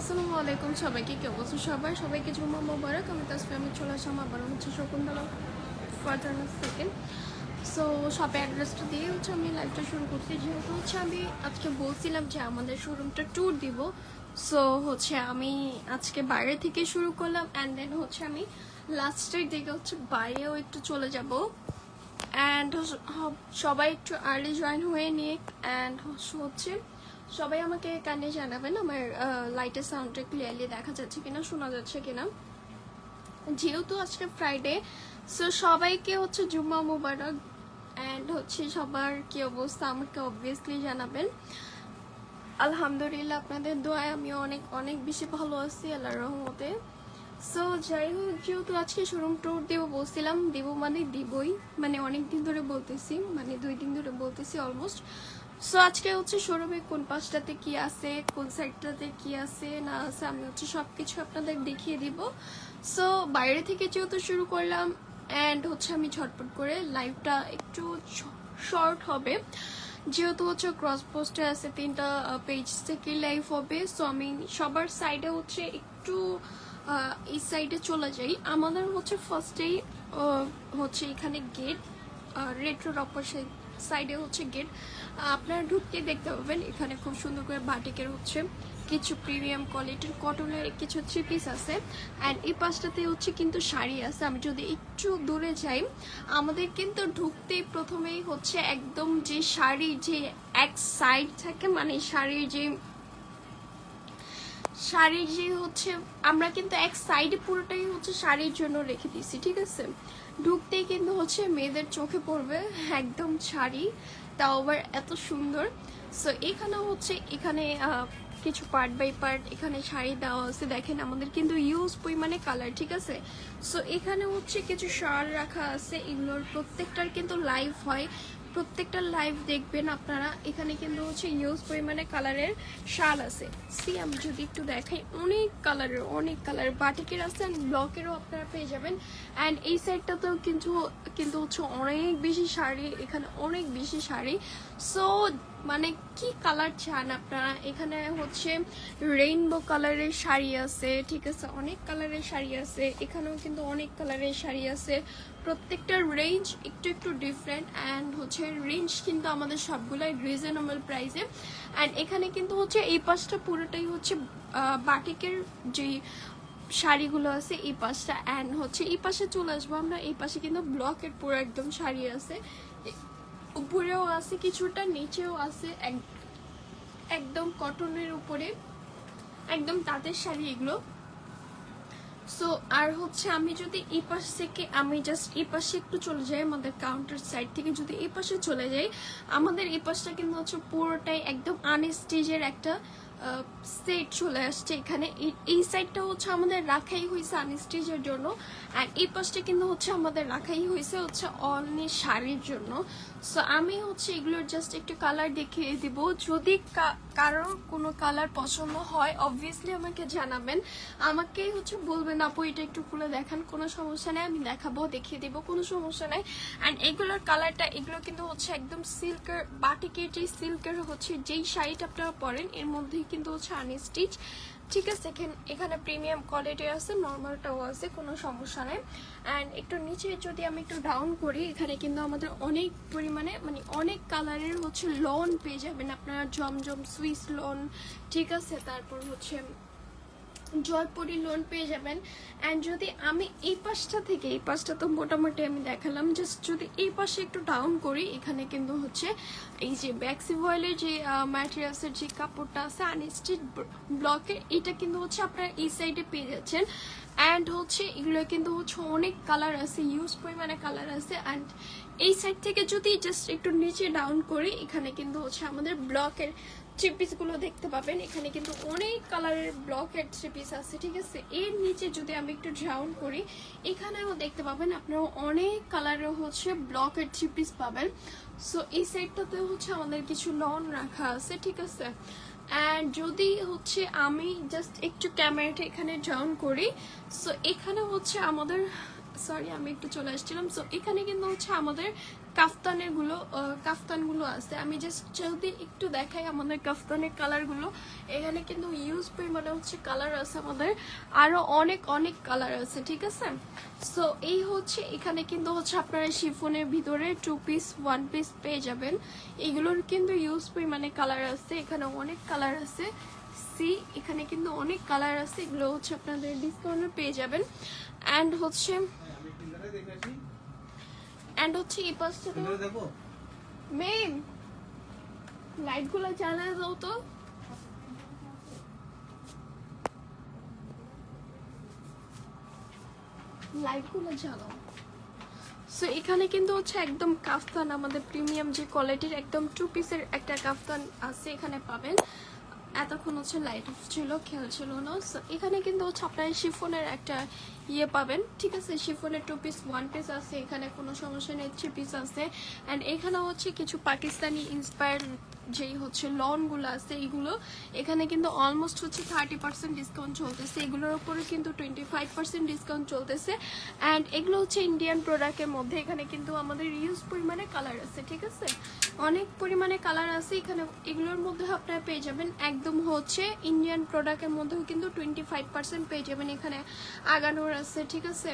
আসসালামু আলাইকুম সবাইকে, কে অবস্থা সবাই সবাইকে জুম্মা মোবারক, আমি তাসফি আমি চলে আসলাম আবার হচ্ছে শকুন্তলা ফার্দার সেকেন্ড সো শপে অ্যাড্রেসটা দিয়ে হচ্ছে আমি লাইভটা শুরু করছি। যেহেতু হচ্ছে আমি আজকে বলছিলাম যে আমাদের শোরুমটা ট্যুর দিব সো হচ্ছে আমি আজকে বাইরে থেকে শুরু করলাম অ্যান্ড দেন হচ্ছে আমি লাস্টের দিকে হচ্ছে বাইরেও একটু চলে যাব। অ্যান্ড সবাই একটু আর্লি জয়েন হয়ে নিয়ে অ্যান্ড হচ্ছে সবাই আমাকে কানে জানাবেন, আমার লাইটের সাউন্ডটা ক্লিয়ারলি দেখা যাচ্ছে কিনা, শোনা যাচ্ছে কিনা। যেহেতু আজকে ফ্রাইডে সো সবাইকে হচ্ছে জুম্মা মুবারক অ্যান্ড হচ্ছে সবার কি অবস্থা আমাকে অবভিয়াসলি জানাবেন। আলহামদুলিল্লাহ আপনাদের দোয়ায় আমি অনেক অনেক বেশি ভালো আছি, আল্লাহর রহমতে। সো যাই হোক, যেহেতু আজকে শোরুম ট্যুর দেবো বলছিলাম, দেবো মানে দিবই মানে অনেক দিন ধরে বলতেছি মানে দুই দিন ধরে বলতেছি অলমোস্ট সো আজকে হচ্ছে শোরুমে কোন পাশটাতে কি আছে, কোন সাইডটাতে কি আছে, না আছে, আমি হচ্ছে সব কিছু আপনাদের দেখিয়ে দিব। সো বাইরে থেকে যেহেতু শুরু করলাম অ্যান্ড হচ্ছে আমি ঝটপট করে লাইভটা একটু শর্ট হবে। যেহেতু হচ্ছে ক্রস পোস্টে আছে, তিনটা পেজ থেকে লাইভ হবে। সো আমি সবার সাইডে হচ্ছে একটু এই সাইডে চলে যাই। আমাদের হচ্ছে ফার্স্টেই হচ্ছে এখানে গেট রেট্রোর অপর সাইডে হচ্ছে গেট আপনারা ঢুকতে দেখতে পাবেন, এখানে খুব সুন্দর করে বাটিকের হচ্ছে কিছু প্রিমিয়াম কোয়ালিটির কটনের কিছু থ্রি পিস আছে। অ্যান্ড এই পাশটাতে হচ্ছে কিন্তু শাড়ি আছে। আমি যদি একটু দূরে যাই, আমাদের কিন্তু ঢুকতেই প্রথমেই হচ্ছে একদম যে শাড়ি যে এক সাইড থাকে মানে শাড়ির যে শাড়ির যে হচ্ছে আমরা কিন্তু এক সাইডে পুরোটাই হচ্ছে শাড়ির জন্য রেখে দিয়েছি, ঠিক আছে? ঢুকতেই কিন্তু হচ্ছে মেয়েদের চোখে পড়বে একদম শাড়ি। তাও আবার এত সুন্দর। সো এখানেও হচ্ছে, এখানে কিছু পার্ট বাই পার্ট এখানে শাড়ি দেওয়া আছে। দেখেন, আমাদের কিন্তু ইউজ পরিমাণে কালার ঠিক আছে? সো এখানে হচ্ছে কিছু শাল রাখা আছে। এগুলোর প্রত্যেকটার কিন্তু লাইভ হয়। প্রত্যেকটা লাইভ দেখবেন আপনারা। এখানে কিন্তু হচ্ছে ইউজ পরিমাণে কালারের শাল আছে। সি আমি যদি একটু দেখাই, অনেক কালারের অনেক কালার বাটিকের আছে অ্যান্ড ব্লকেরও আপনারা পেয়ে যাবেন। অ্যান্ড এই সাইডটাতেও কিন্তু কিন্তু হচ্ছে অনেক বেশি শাড়ি, এখানে অনেক বেশি শাড়ি। সো মানে কি কালার চান আপনারা? এখানে হচ্ছে রেইনবো কালারের শাড়ি আছে, ঠিক আছে? অনেক কালারের শাড়ি আছে, এখানেও কিন্তু অনেক কালারের শাড়ি আছে। প্রত্যেকটার রেঞ্জ একটু একটু ডিফারেন্ট অ্যান্ড হচ্ছে রেঞ্জ কিন্তু আমাদের সবগুলাই রিজনেবল প্রাইসে অ্যান্ড এখানে কিন্তু হচ্ছে এই পাশটা পুরোটাই হচ্ছে বাটিকের যেই শাড়িগুলো আছে এই পাশটা। অ্যান্ড হচ্ছে এই পাশে চলে আসব আমরা, এই পাশে কিন্তু ব্লকের পুরো একদম শাড়ি আছে। উপরেও আছে, কিছুটা নিচেও আছে, এক- একদম কটনের উপরে, একদম তাঁতের শাড়ি এগুলো। সো আর হচ্ছে আমি যদি এই পাশ থেকে, আমি জাস্ট এই পাশে একটু চলে যাই আমাদের কাউন্টার সাইড থেকে, যদি এই পাশে চলে যাই, আমাদের এই পাশটা কিন্তু হচ্ছে পুরোটাই একদম আনস্টেজের একটা সেট চলে আসছে এখানে। এই- সাইডটা হচ্ছে আমাদের রাখাই হয়েছে আনস্টেজের জন্য। আর এই পাশটা কিন্তু হচ্ছে আমাদের রাখাই হয়েছে হচ্ছে অনলি শাড়ির জন্য। সো আমি হচ্ছে এগুলোর জাস্ট একটু কালার দেখিয়ে দিব। যদি কারোর কোনো কালার পছন্দ হয় অবভিয়াসলি আমাকে জানাবেন। আমাকে হচ্ছে বলবেন, আপু, এটা একটু খুলে দেখান। কোনো সমস্যা নেই, আমি দেখাবো, দেখিয়ে দিব। কোনো সমস্যা নেই। অ্যান্ড এগুলোর কালারটা এগুলো কিন্তু হচ্ছে একদম সিল্কের বাটিকের যে সিল্কের হচ্ছে যেই শাড়িটা আপনারা পরেন, এর মধ্যেই কিন্তু হচ্ছে আনস্টিচ ঠিক আছে, এখানে এখানে প্রিমিয়াম কোয়ালিটি আছে নর্মালটাও আছে, কোনো সমস্যা নেই। অ্যান্ড একটু নিচে যদি আমি একটু ডাউন করি, এখানে কিন্তু আমাদের অনেক পরিমাণে মানে অনেক কালারের হচ্ছে লোন পেয়ে যাবেন আপনারা, জমজম সুইস লোন ঠিক আছে? তারপর হচ্ছে জয়পুরি লোন পেয়ে যাবেন। অ্যান্ড যদি আমি এই পাশটা থেকে, এই পাশটা তো মোটামুটি আমি দেখালাম জাস্ট যদি এই পাশে একটু ডাউন করি, এখানে কিন্তু হচ্ছে এই যে ব্যাক্সি ভয়েলের যে ম্যাটেরিয়ালসের যে কাপড়টা আছে আনস্টিচ ব্লকের এটা কিন্তু হচ্ছে আপনারা এই সাইডে পেয়ে যাচ্ছেন। অ্যান্ড হচ্ছে এগুলো কিন্তু হচ্ছে অনেক কালার আছে ইউজ পরিমাণে কালার আছে। অ্যান্ড এই সাইড থেকে যদি জাস্ট একটু নিচে ডাউন করি, এখানে কিন্তু হচ্ছে আমাদের ব্লকের থ্রি গুলো দেখতে পাবেন। এখানে কিন্তু অনেক কালারের ব্লকের থ্রি পিস আছে, ঠিক আছে? এর নিচে যদি আমি একটু ডাউন করি, এখানেও দেখতে পাবেন আপনারা অনেক কালারের হচ্ছে ব্লকের থ্রি পিস পাবেন। সো এই সাইডটাতে হচ্ছে আমাদের কিছু লন রাখা আছে, ঠিক আছে? অ্যান্ড যদি হচ্ছে আমি জাস্ট একটু ক্যামেরাটা এখানে ডাউন করি সো এখানে হচ্ছে আমাদের সরি আমি একটু চলে আসছিলাম। সো এখানে কিন্তু হচ্ছে আমাদের কাফতানেরগুলো কাফতানগুলো আছে। আমি জাস্ট যদি একটু দেখাই আমাদের কাফতানের কালারগুলো এখানে কিন্তু ইউজ পরিমাণে হচ্ছে কালার আছে আমাদের। আরও অনেক অনেক কালার আছে, ঠিক আছে? সো এই হচ্ছে এখানে কিন্তু হচ্ছে আপনারা শিফনের ভিতরে টু পিস ওয়ান পিস পেয়ে যাবেন। এগুলোর কিন্তু ইউজ পরিমাণে কালার আছে। এখানে অনেক কালার আছে। সি এখানে কিন্তু অনেক কালার আছে। এগুলো হচ্ছে আপনাদের ডিসকাউন্টে পেয়ে যাবেন। অ্যান্ড হচ্ছে দেখে হচ্ছে এই পাশটা তো দেখো। মেম লাইটগুলো জ্বালিয়ে দাও তো। লাইটগুলো জ্বালাও। সো এখানে কিন্তু হচ্ছে একদম কাফতান আমাদের প্রিমিয়াম যে কোয়ালিটির একদম টু পিসের একটা কাফতান আছে এখানে পাবেন। এতক্ষণ হচ্ছে লাইট অফ ছিল, খেয়াল ছিল না। সো এখানে কিন্তু হচ্ছে আপনার শিফনের একটা ইয়ে পাবেন। ঠিক আছে, শিফনের টু পিস ওয়ান পিস আছে, এখানে কোনো সমস্যা নেই থ্রি পিস আছে। অ্যান্ড এখানে হচ্ছে কিছু পাকিস্তানি ইন্সপায়ার যেই হচ্ছে লনগুলো আছে, এইগুলো, এখানে কিন্তু অলমোস্ট হচ্ছে থার্টি পার্সেন্ট ডিসকাউন্ট চলতেছে। এগুলোর উপরে কিন্তু টোয়েন্টি ফাইভ পার্সেন্ট ডিসকাউন্ট চলতেছে। অ্যান্ড এগুলো হচ্ছে ইন্ডিয়ান প্রোডাক্টের মধ্যে। এখানে কিন্তু আমাদের ইউজ পরিমাণে কালার আছে, ঠিক আছে? অনেক পরিমাণে কালার আছে। এখানে এগুলোর মধ্যে আপনারা পেয়ে যাবেন। একদম হচ্ছে ইন্ডিয়ান প্রোডাক্টের মধ্যেও কিন্তু টোয়েন্টি ফাইভ পার্সেন্ট পেয়ে যাবেন। এখানে আগানোর আছে, ঠিক আছে?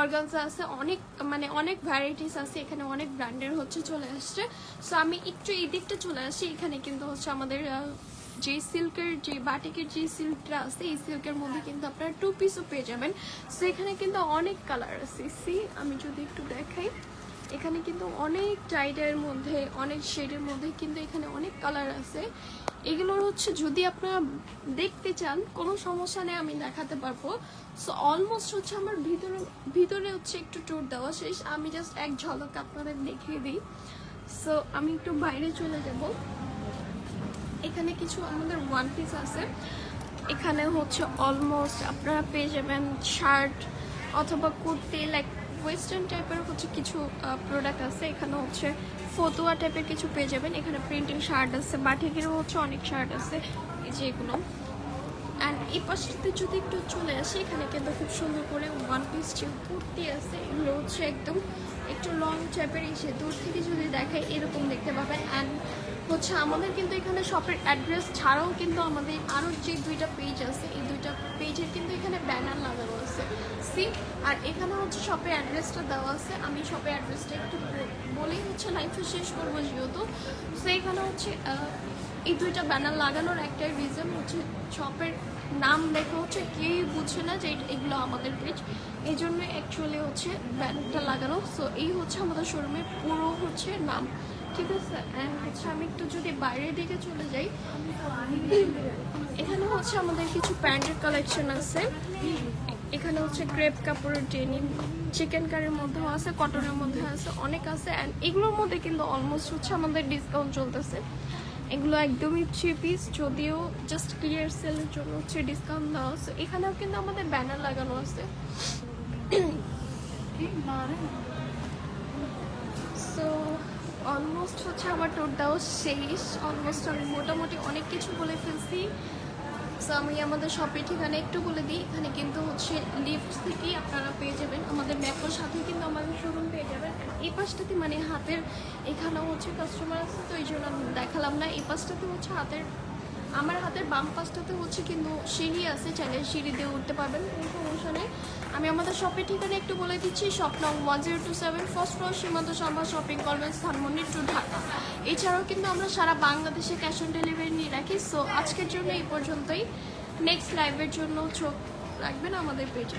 অর্গানসা আছে, অনেক মানে অনেক ভ্যারাইটিস আছে। এখানে অনেক ব্র্যান্ডের হচ্ছে চলে আসছে। সো আমি একটু এই দিকটা চলে আসি। এখানে কিন্তু হচ্ছে আমাদের যে সিল্কের যে বাটিকের যে সিল্কটা আছে, এই সিল্কের মধ্যে কিন্তু আপনারা টু পিসও পেয়ে যাবেন। সো এখানে কিন্তু অনেক কালার আছে। সি আমি যদি একটু দেখাই। এখানে কিন্তু অনেক টাইডের মধ্যে, অনেক শেডের মধ্যে কিন্তু এখানে অনেক কালার আছে। এগুলোর হচ্ছে যদি আপনারা দেখতে চান, কোনো সমস্যা নেই, আমি দেখাতে পারব। সো অলমোস্ট হচ্ছে আমার ভিতরে ভিতরে হচ্ছে একটু ট্যুর দেওয়া শেষ। আমি জাস্ট এক ঝলক আপনাদের দেখিয়ে দিই। সো আমি একটু বাইরে চলে যাব। এখানে কিছু আমাদের ওয়ান পিস আছে। এখানে হচ্ছে অলমোস্ট আপনারা পেয়ে যাবেন শার্ট অথবা কুর্তি লাইক ওয়েস্টার্ন টাইপের হচ্ছে কিছু প্রোডাক্ট আছে। এখানে হচ্ছে ফতুয়া টাইপের কিছু পেয়ে যাবেন। এখানে প্রিন্টিং শার্ট আছে, বাটিকেরও হচ্ছে অনেক শার্ট আছে, এই যে এগুলো। অ্যান্ড এই পাশটাতে যদি একটু চলে আসি, এখানে কিন্তু খুব সুন্দর করে ওয়ান পিস যে কুর্তি আছে, এগুলো হচ্ছে একদম একটু লং টাইপের এসে দূর থেকে যদি দেখাই এরকম দেখতে পাবেন। অ্যান্ড হচ্ছে আমাদের কিন্তু এখানে শপের অ্যাড্রেস ছাড়াও কিন্তু আমাদের আরও যে দুইটা পেজ আছে, এই দুইটা পেজের কিন্তু এখানে ব্যানার লাগানো আছে। সি আর এখানে হচ্ছে শপের অ্যাড্রেসটা দেওয়া আছে। আমি শপের অ্যাড্রেসটা একটু বলেই হচ্ছে লাইফে শেষ করব যেহেতু। সো এখানে হচ্ছে এই দুইটা ব্যানার লাগানোর একটাই রিজন হচ্ছে শপের নাম দেখে হচ্ছে কেউই বুঝে না যে এগুলো আমাদের পেজ এই জন্য অ্যাকচুয়ালি হচ্ছে ব্যানারটা লাগানো। সো এই হচ্ছে আমাদের শোরুমের পুরো হচ্ছে নাম। ঠিক আছে অ্যান্ড হচ্ছে আমি একটু যদি বাইরের দিকে চলে যাই, এখানে হচ্ছে আমাদের কিছু প্যান্টের কালেকশন আছে। এখানে হচ্ছে ক্রেপ কাপড়ের ডেনিম চিকেন কারির মধ্যেও আছে কটনের মধ্যে আছে, অনেক আছে অ্যান্ড এগুলোর মধ্যে কিন্তু অলমোস্ট হচ্ছে আমাদের ডিসকাউন্ট চলতেছে। এগুলো একদমই থ্রি পিস যদিও জাস্ট ক্লিয়ার সেলের জন্য হচ্ছে ডিসকাউন্ট দেওয়া আছে। এখানেও কিন্তু আমাদের ব্যানার লাগানো আছে। সো অলমোস্ট হচ্ছে আমার টোটটাও শেষ। অলমোস্ট আমি মোটামুটি অনেক কিছু বলে ফেলছি। সো আমি আমাদের শপের ঠিকানা একটু বলে দিই। এখানে কিন্তু হচ্ছে লিফট থেকেই আপনারা পেয়ে যাবেন। আমাদের ম্যাপের সাথে কিন্তু আমাদের শোরুম পেয়ে যাবেন। এই পাশটাতে মানে হাতের এখানেও হচ্ছে কাস্টমার আছে, তো এই জন্য দেখালাম না। এই পাশটাতে হচ্ছে হাতের আমার হাতের বাম পাশটাতে হচ্ছে কিন্তু সিঁড়ি আছে, চাইলে সিঁড়ি দিয়ে উঠতে পারবেন, কোনো সমস্যা নেই। আমি আমাদের শপের ঠিকানা একটু বলে দিচ্ছি, শপ নং one zero two seven first floor Simanta Sambhav shopping complex Dhanmondi two Dhaka. এছাড়াও কিন্তু আমরা সারা বাংলাদেশে ক্যাশ অন ডেলিভারি নিয়ে রাখি সো আজকের জন্য এই পর্যন্তই। নেক্সট লাইভের জন্য চোখ রাখবেন আমাদের পেজে